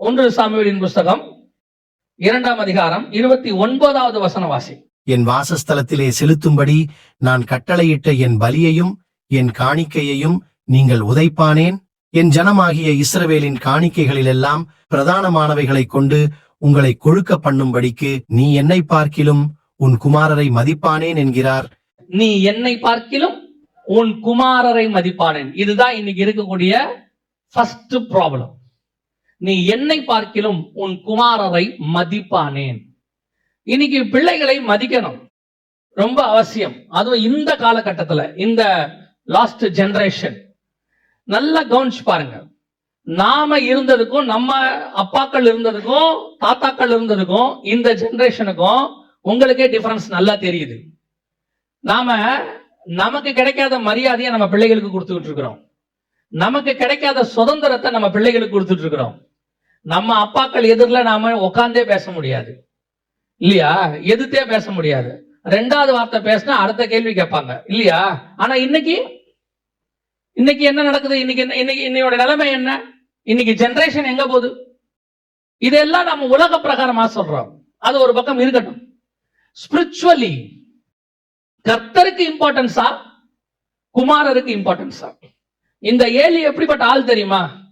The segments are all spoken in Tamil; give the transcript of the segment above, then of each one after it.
ஒன்று சாமுவேலின் புஸ்தகம் இரண்டாம் அதிகாரம் இருபத்தி ஒன்பதாவது வசன வாசி என் வாசஸ்தலத்திலே செலுத்தும்படி நான் கட்டளையிட்ட என் பலியையும் என் காணிக்கையையும் நீங்கள் உதைப்பானேன்? என் ஜனமாகிய இஸ்ரவேலின் காணிக்கைகளிலெல்லாம் பிரதானமானவைகளைக் கொண்டு உங்களை கொழுக்க பண்ணும்படிக்கு நீ என்னை பார்க்கிலும் உன் குமாரரை மதிப்பானேன் என்கிறார். நீ என்னை பார்க்கிலும் உன் குமாரரை மதிப்பானேன். இதுதான் இன்னைக்கு இருக்கக்கூடிய ஃபர்ஸ்ட் ப்ராப்ளம் நீ என்னை பார்க்கிலும் உன் குமாரரை மதிப்பானேன். இன்னைக்கு பிள்ளைகளை மதிக்கணும். ரொம்ப அவசியம். அதுவும் இந்த காலகட்டத்துல இந்த லாஸ்ட் ஜெனரேஷன் நல்லா கவனிச்சு பாருங்க. நாம இருந்ததுக்கும் நம்ம அப்பாக்கள் இருந்ததுக்கும் தாத்தாக்கள் இருந்ததுக்கும் இந்த ஜெனரேஷனுக்கும் உங்களுக்கே டிஃபரன்ஸ் நல்லா தெரியுது. நாம நமக்கு கிடைக்காத மரியாதையை நம்ம பிள்ளைகளுக்கு கொடுத்துக்கிட்டு இருக்கிறோம். நமக்கு கிடைக்காத சுதந்திரத்தை நம்ம பிள்ளைகளுக்கு கொடுத்துட்டு இருக்கிறோம். நம்ம அப்பாக்கள் எதிரில் நாம உட்காந்தே பேச முடியாது. இல்லையா? எதிர்த்தே பேச முடியாது. ரெண்டாவது வார்த்தை பேசினா அடுத்த கேள்வி கேட்பாங்க. இல்லையா? ஆனா இன்னைக்கு இன்னைக்கு என்ன நடக்குது? இன்னைக்கு என்ன இன்னைக்கு இன்னையோட நிலைமை என்ன? இன்னைக்கு ஜென்ரேஷன் எங்க போகுது? இதெல்லாம் நம்ம உலக பிரகாரமா சொல்றோம். அது ஒரு பக்கம் இருக்கட்டும். ஸ்பிரிச்சுவலி கர்த்தருக்கு இம்பார்ட்டன்ஸா குமாரருக்கு இம்பார்ட்டன்ஸா இந்த ஏலி எப்படிப்பட்ட ஆள் தெரியுமா?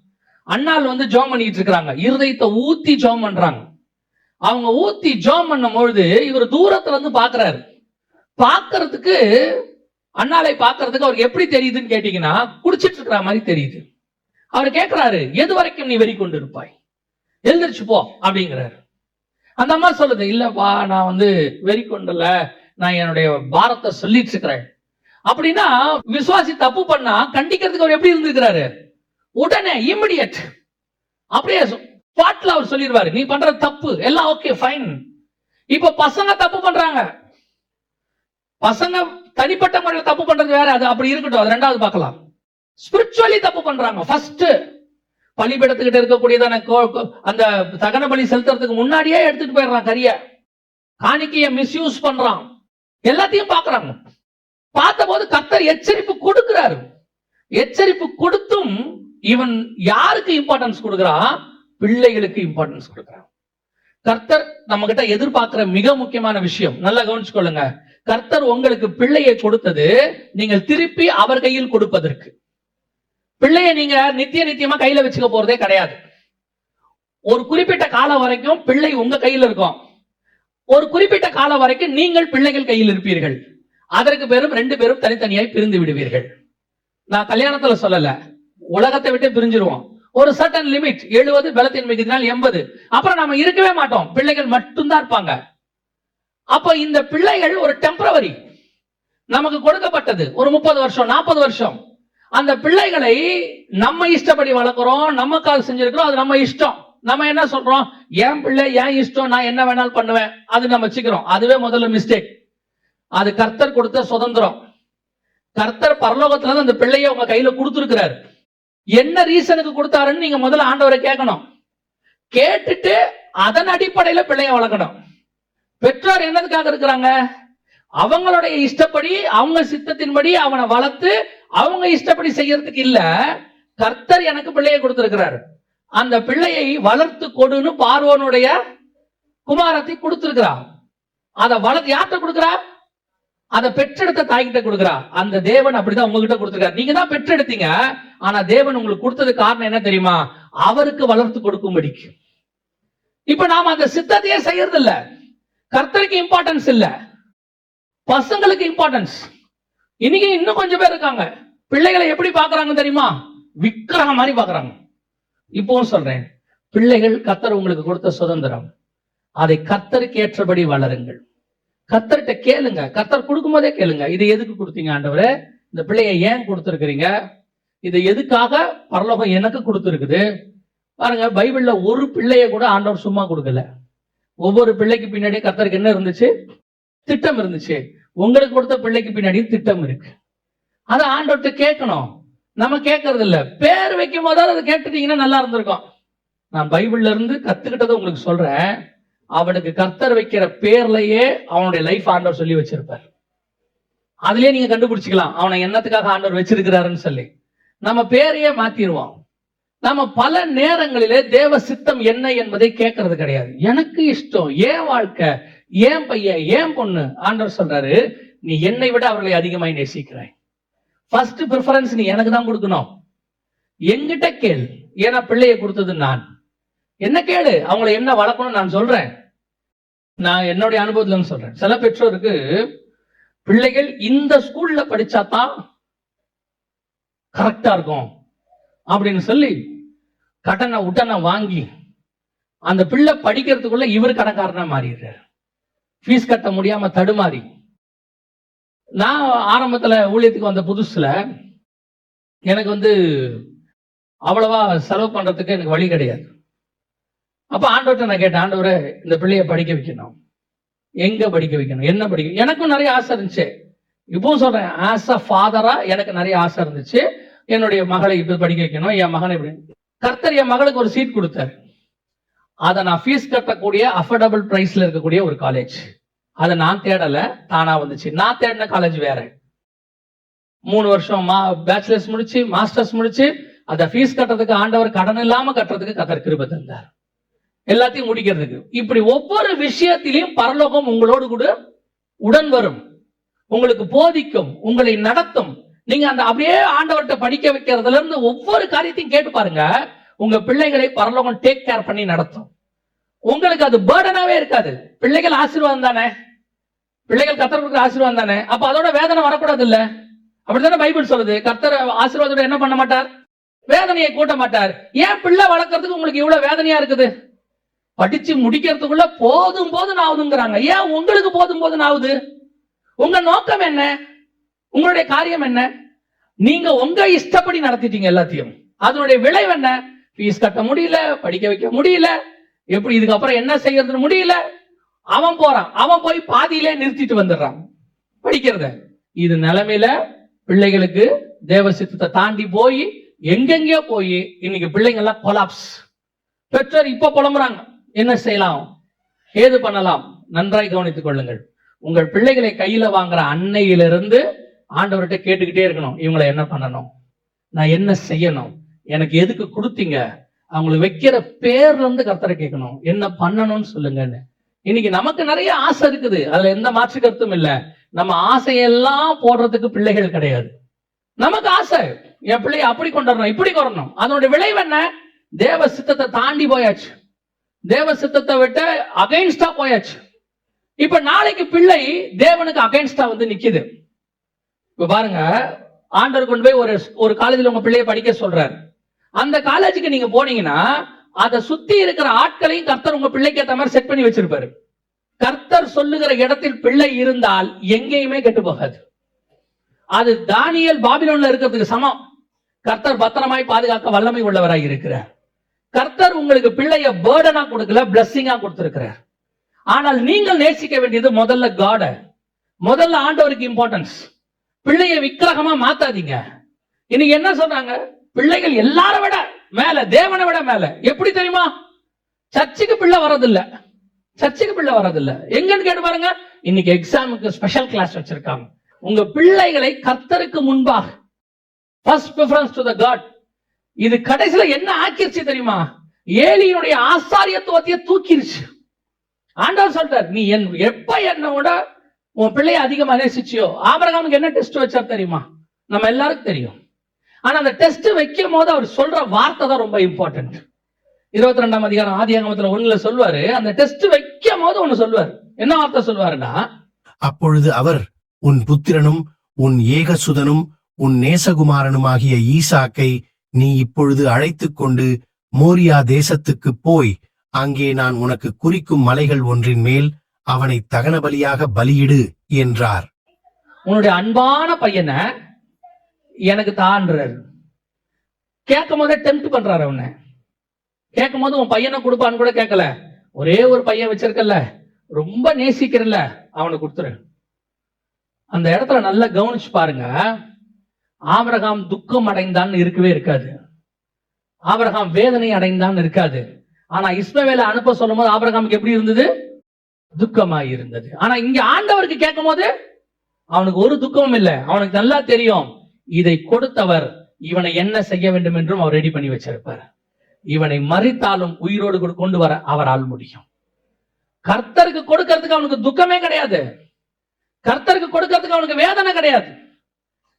அண்ணால் வந்து ஜோம் பண்ணிட்டு இருக்கிறாங்க. இருதயத்தை ஊத்தி ஜோம் பண்றாங்க. அவங்க ஊத்தி ஜோம் பண்ணும் பொழுது இவர் தூரத்துல இருந்து பாக்குறாரு. பாக்குறதுக்கு அண்ணாலை பாக்குறதுக்கு அவருக்கு எப்படி தெரியுதுன்னு கேட்டீங்கன்னா குடிச்சிட்டு இருக்கிற மாதிரி தெரியுது. அவர் கேட்கிறாரு எது வரைக்கும் நீ வெறி கொண்டு இருப்பாய் எழுந்திரிச்சு போ அப்படிங்கிறாரு. அந்த அம்மா சொல்லுது இல்லப்பா நான் வந்து வெறி கொண்டல. நான் என்னுடைய பாரத்தை சொல்லிட்டு இருக்கிறேன். அப்படின்னா விசுவாசி தப்பு பண்ணா கண்டிக்கிறதுக்கு அவர் எப்படி இருந்திருக்கிறாரு? உடனே இமிடியட் அப்படியே பாட்டில் அவர் சொல்லிடுவாரு நீ பண்ற தப்பு எல்லாம் ஓகே ஃபைன் இப்ப பசங்க தப்பு பண்றாங்க. பசங்க தனிப்பட்ட முறையில் தப்பு பண்றது வேற அது அப்படி இருக்கட்டும் அது ரெண்டாவது பார்க்கலாம். ஸ்பிரிச்சுவலி தப்பு பண்றாங்க ஃபர்ஸ்ட் பலிபீடத்துக்கிட்ட இருக்கக்கூடியதான கோ- அந்த தகன பலி செலுத்துறதுக்கு முன்னாடியே எடுத்துட்டு போயிடுறான் கரிய. காணிக்கைய மிஸ்யூஸ் பண்றான். எல்லாத்தையும் பார்க்கறாங்க. பார்த்தபோது கத்தர் எச்சரிப்பு கொடுக்கிறாரு. எச்சரிப்பு கொடுத்தும் இவன் யாருக்கு இம்பார்ட்டன்ஸ் கொடுக்குறான் பிள்ளைகளுக்கு இம்பார்ட்டன்ஸ் கொடுக்கிறான் கர்த்தர் நம்ம கிட்ட எதிர்பார்க்கிற மிக முக்கியமான விஷயம் நல்லா கவனிச்சுக்கொள்ளுங்க. கர்த்தர் உங்களுக்கு பிள்ளையை கொடுத்தது நீங்கள் திருப்பி அவர் கையில் கொடுப்பதற்கு. பிள்ளையை நீங்க நித்திய நித்தியமா கையில வச்சுக்க போறதே கிடையாது. ஒரு குறிப்பிட்ட காலம் வரைக்கும் பிள்ளை உங்க கையில் இருக்கும். ஒரு குறிப்பிட்ட காலம் வரைக்கும் நீங்கள் பிள்ளைகள் கையில் இருப்பீர்கள். அதற்கு பேரும் ரெண்டு பேரும் தனித்தனியாய் பிரிந்து விடுவீர்கள். நான் கல்யாணத்துல சொல்லல. உலகத்தை விட்டு பிரிஞ்சிருவோம். ஒரு சர்டன் லிமிட் எழுபது பலத்தின் மிகுதினால் எண்பது. அப்புறம் நம்ம இருக்கவே மாட்டோம். பிள்ளைகள் மட்டும்தான் இருப்பாங்க. அப்ப இந்த பிள்ளைகள் ஒரு டெம்பரவரி நமக்கு கொடுக்கப்பட்டது. ஒரு முப்பது வருஷம் நாற்பது வருஷம். அந்த பிள்ளைகளை நம்ம இஷ்டப்படி வளர்க்குறோம். நமக்காக செஞ்சிருக்கிறோம். அது நம்ம இஷ்டம். நம்ம என்ன சொல்றோம்? என் பிள்ளை என் இஷ்டம். நான் என்ன வேணாலும் பண்ணுவேன். அது நம்ம வச்சுக்கிறோம். அதுவே முதல்ல மிஸ்டேக் அது கர்த்தர் கொடுத்த சுதந்திரம். கர்த்தர் பரலோகத்துல இருந்து அந்த பிள்ளைய உங்க கையில கொடுத்துருக்கிறாரு. என்ன ரீசனுக்கு கொடுத்தாருன்னு நீங்க முதல்ல ஆண்டவரை கேட்கணும். கேட்டுட்டு அதன் அடிப்படையில பிள்ளைய வளர்க்கணும். பெற்றோர் என்னதுக்காக இருக்கிறாங்க? அவங்களுடைய இஷ்டப்படி அவங்க சித்தத்தின்படி அவனை வளர்த்து அவங்க இஷ்டப்படி செய்யறதுக்கு இல்ல கர்த்தர் எனக்கு பிள்ளையை கொடுத்திருக்கிறாரு. அந்த பிள்ளையை வளர்த்து கொடுன்னு பார்வோனுடைய குமாரத்தை கொடுத்திருக்கிறார். அதை வளர்த்து யார்கிட்ட கொடுக்கிறார்? அதை பெற்றெடுத்த தாய்கிட்ட கொடுக்குறா. அந்த தேவன் அப்படிதான் உங்ககிட்ட கொடுத்துருக்காரு. நீங்க தான் பெற்றெடுத்தீங்க. ஆனா தேவன் உங்களுக்கு கொடுத்தது காரணம் என்ன தெரியுமா? அவருக்கு வளர்த்து கொடுக்கும்படிக்கு. இப்ப நாம அந்த சித்தத்தையே செய்யறது இல்ல கர்த்தருக்கு இம்பார்ட்டன்ஸ் இல்ல. பசங்களுக்கு இம்பார்ட்டன்ஸ் இன்னைக்கு இன்னும் கொஞ்சம் பேர் இருக்காங்க. பிள்ளைகளை எப்படி பாக்குறாங்க தெரியுமா? விக்கிரக மாதிரி பாக்குறாங்க இப்பவும் சொல்றேன். பிள்ளைகள் கத்தர் உங்களுக்கு கொடுத்த சுதந்திரம். அதை கத்தருக்கு ஏற்றபடி வளருங்கள். கத்தர்கிட்ட கேளுங்க. கர்த்தர் கொடுக்கும்போதே கேளுங்க. இது எதுக்கு கொடுத்தீங்க ஆண்டவரே? இந்த பிள்ளையை ஏன் கொடுத்துருக்கிறீங்க? இது எதுக்காக பரலோகம் எனக்கு கொடுத்துருக்குது? பாருங்க பைபிள்ல ஒரு பிள்ளைய கூட ஆண்டவர் சும்மா கொடுக்கல. ஒவ்வொரு பிள்ளைக்கு பின்னாடி கத்தருக்கு என்ன இருந்துச்சு? திட்டம் இருந்துச்சு. உங்களுக்கு கொடுத்த பிள்ளைக்கு பின்னாடியும் திட்டம் இருக்கு. அதை ஆண்டவர்கிட்ட கேட்கணும். நம்ம கேட்கறது இல்ல. பேர் வைக்கும் போதாவது அதை கேட்டுட்டீங்கன்னா நல்லா இருந்திருக்கும். நான் பைபிள்ல இருந்து கத்துக்கிட்டதை உங்களுக்கு சொல்றேன். அவனுக்கு கர்த்தர் வைக்கிற பேர்லயே அவனுடைய லைஃப் ஆண்டவர் சொல்லி வச்சிருப்பார். அதுலயே நீங்க கண்டுபிடிச்சிக்கலாம் அவனை என்னத்துக்காக ஆண்டவர் வச்சிருக்கிறாருன்னு சொல்லி. நம்ம பேரையே மாத்திடுவோம். நம்ம பல நேரங்களிலே தேவ சித்தம் என்ன என்பதை கேட்கறது கிடையாது. எனக்கு இஷ்டம் ஏன் வாழ்க்கை ஏன் பையன் ஏன் பொண்ணு ஆண்டவர் சொல்றாரு நீ என்னை விட அவர்களை அதிகமாய் நேசிக்கிறாய். ஃபர்ஸ்ட் ப்ரிஃபரன்ஸ் நீ எனக்கு தான் கொடுக்கணும். எங்கிட்ட கேள் ஏன்னா பிள்ளையை கொடுத்தது நான். என்ன கேடு அவங்கள என்ன வளர்க்கணும்னு நான் சொல்றேன். நான் என்னுடைய அனுபவத்துல சொல்றேன். சில பெற்றோருக்கு பிள்ளைகள் இந்த ஸ்கூல்ல படிச்சாதான் கரெக்டா இருக்கும். அப்படின்னு சொல்லி கடனை உடனை வாங்கி அந்த பிள்ளை படிக்கிறதுக்குள்ள இவர் கணக்காரனா மாறிடுறாரு. ஃபீஸ் கட்ட முடியாம தடுமாறி. நான் ஆரம்பத்துல ஊழியத்துக்கு வந்த புதுசுல எனக்கு வந்து அவ்வளவா செலவு பண்றதுக்கு எனக்கு வழி கிடையாது. அப்ப ஆண்டவர்கிட்ட நான் கேட்டேன் ஆண்டவரே இந்த பிள்ளையை படிக்க வைக்கணும். எங்க படிக்க வைக்கணும்? என்ன படிக்க எனக்கும் நிறைய ஆசை இருந்துச்சு. இப்பவும் சொல்றேன் ஆஸ் அ ஃபாதரா எனக்கு நிறைய ஆசை இருந்துச்சு. என்னுடைய மகளை இப்படி படிக்க வைக்கணும் என் மகனை இப்படி. கர்த்தர் என் மகளுக்கு ஒரு சீட் கொடுத்தாரு. அதை நான் ஃபீஸ் கட்டக்கூடிய அஃபோர்டபுள் பிரைஸ்ல இருக்கக்கூடிய ஒரு காலேஜ் அதை நான் தேடல தானா வந்துச்சு. நான் தேடின காலேஜ் வேற. மூணு வருஷம் மா பேச்சுலர்ஸ் முடிச்சு மாஸ்டர்ஸ் முடிச்சு அதை ஃபீஸ் கட்டுறதுக்கு ஆண்டவர் கடன் இல்லாம கட்டுறதுக்கு கத்தர் கிருபை தந்தார். எல்லாத்தையும் முடிக்கிறதுக்கு. இப்படி ஒவ்வொரு விஷயத்திலையும் பரலோகம் உங்களோடு கூட உடன் வரும். உங்களுக்கு போதிக்கும் உங்களை நடத்தும். நீங்க அந்த அப்படியே ஆண்டவர்கிட்ட படிக்க வைக்கிறதுல இருந்து ஒவ்வொரு காரியத்தையும் கேட்டு பாருங்க. உங்க பிள்ளைகளை பரலோகம் டேக் கேர் பண்ணி நடத்தும். உங்களுக்கு அது பேர்டனாவே இருக்காது. பிள்ளைகள் ஆசீர்வாதம் தானே? பிள்ளைகள் கத்தர் கொடுக்குற ஆசீர்வாதம் தானே? அப்ப அதோட வேதனை வரக்கூடாது இல்ல அப்படித்தானே பைபிள் சொல்லுது. கர்த்தர் ஆசீர்வாதத்தோட என்ன பண்ண மாட்டார்? வேதனையை கூட்ட மாட்டார். ஏன் பிள்ளை வளர்க்கறதுக்கு உங்களுக்கு இவ்வளவு வேதனையா இருக்குது? படிச்சு முடிக்கிறதுக்குள்ள போதும் போதும் ஆகுதுங்கிறாங்க. ஏன் உங்களுக்கு போதும் போதும் ஆகுது? உங்க நோக்கம் என்ன? உங்களுடைய காரியம் என்ன? நீங்க உங்க இஷ்டப்படி நடத்திட்டீங்க எல்லாத்தையும். அதனுடைய விளைவு என்ன? ஃபீஸ் கட்ட முடியல படிக்க வைக்க முடியல எப்படி இதுக்கப்புறம் என்ன செய்யறதுன்னு முடியல. அவன் போறான். அவன் போய் பாதியிலே நிறுத்திட்டு வந்துடுறான். படிக்கிறத. இது நிலைமையில பிள்ளைகளுக்கு தேவ சித்தத்தை தாண்டி போய் எங்கெங்கயோ போய் இன்னைக்கு பிள்ளைங்க எல்லாம் கொலாப்ஸ் பெற்றோர் இப்ப புலம்புறாங்க. என்ன செய்யலாம்? ஏது பண்ணலாம்? நன்றாய் கவனித்துக் கொள்ளுங்கள். உங்கள் பிள்ளைகளை கையில வாங்குற அன்னையிலிருந்து ஆண்டவர்கிட்ட கேட்டுக்கிட்டே இருக்கணும். இவங்களை என்ன பண்ணணும்? நான் என்ன செய்யணும்? எனக்கு எதுக்கு கொடுத்தீங்க? அவங்களை வைக்கிற பேர்ல இருந்து கர்த்தரை கேட்கணும். என்ன பண்ணணும்னு சொல்லுங்கன்னு. இன்னைக்கு நமக்கு நிறைய ஆசை இருக்குது. அதுல எந்த மாற்று கருத்தும் இல்ல. நம்ம ஆசையெல்லாம் போடுறதுக்கு பிள்ளைகள் கிடையாது. நமக்கு ஆசை. என் பிள்ளைய அப்படி கொண்டு வரணும் இப்படி கொண்டு அதனுடைய விளைவு என்ன? தேவ சித்தத்தை தாண்டி போயாச்சு. தேவ சித்தத்தை விட்டு அகைன்ஸ்டா போயாச்சு. இப்ப நாளைக்கு பிள்ளை தேவனுக்கு அகைன்ஸ்டா வந்து நிக்குது. இப்ப பாருங்க ஆண்டவர் கொண்டு போய் ஒரு ஒரு காலேஜ்ல உங்க பிள்ளைய படிக்க சொல்றாரு. அந்த காலேஜுக்கு நீங்க போனீங்கன்னா அதை சுத்தி இருக்கிற ஆட்களையும் கர்த்தர் உங்க பிள்ளைக்கு ஏத்த மாதிரி செட் பண்ணி வச்சிருப்பாரு. கர்த்தர் சொல்லுகிற இடத்தில் பிள்ளை இருந்தால் எங்கேயுமே கெட்டு போகாது. அது தானியல் பாபிலோன்ல இருக்கிறதுக்கு சமம். கர்த்தர் பத்திரமாய் பாதுகாக்க வல்லமை உள்ளவராய் இருக்கிறார். கர்த்தர் உங்களுக்கு பிள்ளைய பேர்டனா கொடுக்கல பிளஸ்ஸிங்கா கொடுத்திருக்கிறார். ஆனால் நீங்கள் நேசிக்க வேண்டியது முதல்ல காட முதல்ல ஆண்டவருக்கு இம்பார்ட்டன்ஸ் பிள்ளைய விக்கிரகமா மாத்தாதீங்க. இன்னைக்கு என்ன சொல்றாங்க? பிள்ளைகள் எல்லாரை விட மேல தேவனை விட மேல. எப்படி தெரியுமா? சர்ச்சுக்கு பிள்ளை வர்றதில்ல. சர்ச்சுக்கு பிள்ளை வர்றதில்ல. எங்கன்னு கேட்டு பாருங்க. இன்னைக்கு எக்ஸாமுக்கு ஸ்பெஷல் கிளாஸ் வச்சிருக்காங்க. உங்க பிள்ளைகளை கர்த்தருக்கு முன்பாக first preference to the God இது கடைசியில என்ன ஆக்கிருச்சு தெரியுமா? ஏலியினுடைய ஆசாரியத்துவத்தையே தூக்கிருச்சு. ஆண்டவர் சொல்றார் நீ என் எப்ப என்ன உன் பிள்ளைய அதிகமா நேசிச்சியோ? ஆபரகாமுக்கு என்ன டெஸ்ட் வச்சார் தெரியுமா? நம்ம எல்லாருக்கும் தெரியும். ஆனா அந்த டெஸ்ட் வைக்கும் போது அவர் சொல்ற வார்த்தை தான் ரொம்ப இம்பார்ட்டன்ட் இருபத்தி ரெண்டாம் அதிகாரம் ஆதியாகமத்துல ஒண்ணுல சொல்லுவாரு அந்த டெஸ்ட் வைக்கும் போது ஒண்ணு சொல்லுவார். என்ன வார்த்தை சொல்லுவாருன்னா அப்பொழுது அவர் உன் புத்திரனும் உன் ஏகசுதனும் உன் நேசகுமாரனுமாகிய ஈசாக்கை நீ இப்பொழுது அழைத்துக் கொண்டு மோரியா தேசத்துக்கு போய் அங்கே நான் உனக்கு குறிக்கும் மலைகள் ஒன்றின் மேல் அவனை தகனபலியாக பலியிடு என்றார். உன்னுடைய அன்பான பையனை எனக்கு தான்றாரு. கேட்கும் போதே டெம்ட் பண்றாரு அவனை. கேட்கும் போது உன் பையனை கொடுப்பான்னு கூட கேட்கல. ஒரே ஒரு பையன் வச்சிருக்கல ரொம்ப நேசிக்கிறல்ல. அவனை கொடுத்துரு. அந்த இடத்துல நல்லா கவனிச்சு பாருங்க. ஆபரகாம் துக்கம் அடைந்தான்னு இருக்கவே இருக்காது. ஆபரகாம் வேதனை அடைந்தான் இருக்காது. ஆனா இஸ்மவேல அனுப்ப சொல்லும் போது ஆபரகாமுக்கு எப்படி இருந்தது? துக்கமாய் இருந்தது. ஆனா இங்க ஆண்டவருக்கு கேட்கும் போது அவனுக்கு ஒரு துக்கமும் இல்லை. அவனுக்கு நல்லா தெரியும். இதை கொடுத்தவர் இவனை என்ன செய்ய வேண்டும் என்றும் அவர் ரெடி பண்ணி வச்சிருப்பார். இவனை மறித்தாலும் உயிரோடு கொண்டு வர அவரால் முடியும். கர்த்தருக்கு கொடுக்கறதுக்கு அவனுக்கு துக்கமே கிடையாது. கர்த்தருக்கு கொடுக்கறதுக்கு அவனுக்கு வேதனை கிடையாது.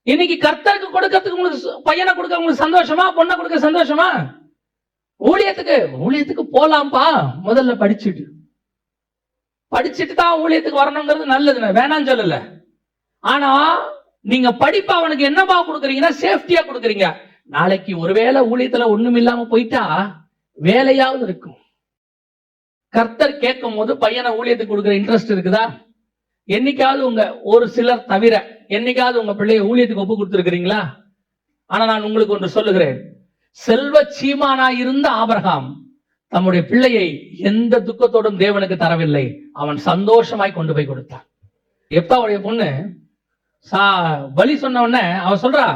இன்னைக்கு கர்த்தருக்கு கொடுக்கறதுக்கு உங்களுக்கு சு- பையனை கொடுக்க உங்களுக்கு சந்தோஷமா பொண்ணை கொடுக்க சந்தோஷமா? ஊழியத்துக்கு ஊழியத்துக்கு போலாம்ப்பா. முதல்ல படிச்சுட்டு. படிச்சுட்டு தான் ஊழியத்துக்கு வரணுங்கிறது நல்லது வேணாம்னு சொல்லல. ஆனா நீங்க படிப்பு அவனுக்கு என்னப்பா கொடுக்குறீங்கன்னா சேஃப்டியா கொடுக்குறீங்க. நாளைக்கு ஒருவேளை ஊழியத்துல ஒண்ணும் இல்லாம போயிட்டா வேலையாவது இருக்கும். கர்த்தர் கேட்கும் போது பையனை ஊழியத்துக்கு கொடுக்குற இன்ட்ரெஸ்ட் இருக்குதா? என்னைக்காவது உங்க ஒரு சிலர் தவிர என்னைக்காவது உங்க பிள்ளைய ஊழியத்துக்கு ஒப்பு கொடுத்துருக்கிறீங்களா? ஆனா நான் உங்களுக்கு ஒன்று சொல்லுகிறேன். செல்வ சீமானா இருந்த ஆபரகாம் தம்முடைய பிள்ளையை எந்த துக்கத்தோடும் தேவனுக்கு தரவில்லை. அவன் சந்தோஷமாய் கொண்டு போய் கொடுத்தான். எப்பாவுடைய பொண்ணு? சா பலி சொன்ன உடனே அவ சொல்றா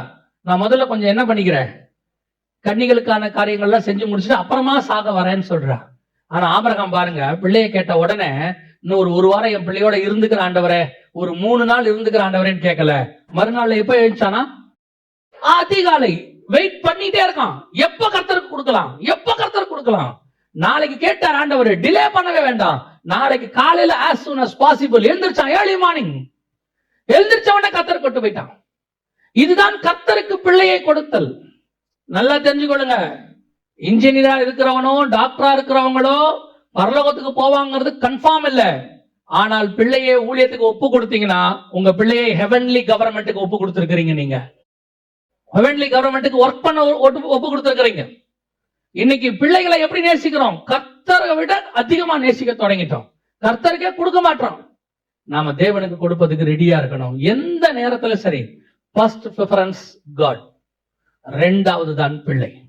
நான் முதல்ல கொஞ்சம் என்ன பண்ணிக்கிறேன்? கன்னிகளுக்கான காரியங்கள்லாம் செஞ்சு முடிச்சுட்டு அப்புறமா சாக வரேன்னு சொல்றா. ஆனா ஆபரகம் பாருங்க பிள்ளைய கேட்ட உடனே இன்னும் ஒரு ஒரு வாரம் என் பிள்ளையோட இருந்துக்கிற ஆண்டவரே ஒரு மூணு நாள் இருந்துக்கிற ஆண்டவரேன்னு கேட்கல மறுநாள்ல எப்ப எழுந்தானா அதிகாலை வெயிட் பண்ணிட்டே இருக்கான். எப்ப கர்த்தருக்கு கொடுக்கலாம்? எப்ப கர்த்தருக்கு கொடுக்கலாம்? நாளைக்கு கேட்டார் ஆண்டவர் டிலே பண்ணவே வேண்டாம். நாளைக்கு காலையில ஆஸ் சூன் அஸ் பாசிபிள் எழுந்திருச்சான் ஏர்லி மார்னிங் எழுந்திருச்ச உடனே கொட்டு கொண்டு போயிட்டான். இதுதான் கத்தருக்கு பிள்ளையை கொடுத்தல். நல்லா தெரிஞ்சுக்கொள்ளுங்க. இன்ஜினியரா இருக்கிறவனோ டாக்டரா இருக்கிறவங்களோ பரலோகத்துக்கு போவாங்கிறது கன்ஃபார்ம் இல்ல. ஆனால் பிள்ளையை ஊழியத்துக்கு ஒப்பு கொடுத்தீங்கன்னா உங்க பிள்ளையை ஹெவன்லி கவர்மெண்ட்டுக்கு ஒப்பு கொடுத்துருக்கீங்க நீங்க. ஹெவன்லி கவர்மெண்ட்டுக்கு ஒர்க் பண்ண ஒப்பு கொடுத்துருக்கீங்க இன்னைக்கு பிள்ளைகளை எப்படி நேசிக்கிறோம்? கர்த்தரை விட அதிகமா நேசிக்க தொடங்கிட்டோம். கர்த்தருக்கே கொடுக்க மாட்டோம். நாம தேவனுக்கு கொடுப்பதுக்கு ரெடியா இருக்கணும். எந்த நேரத்துல சரி? ஃபர்ஸ்ட் ப்ரிஃபரன்ஸ் காட் ரெண்டாவது தான் பிள்ளை.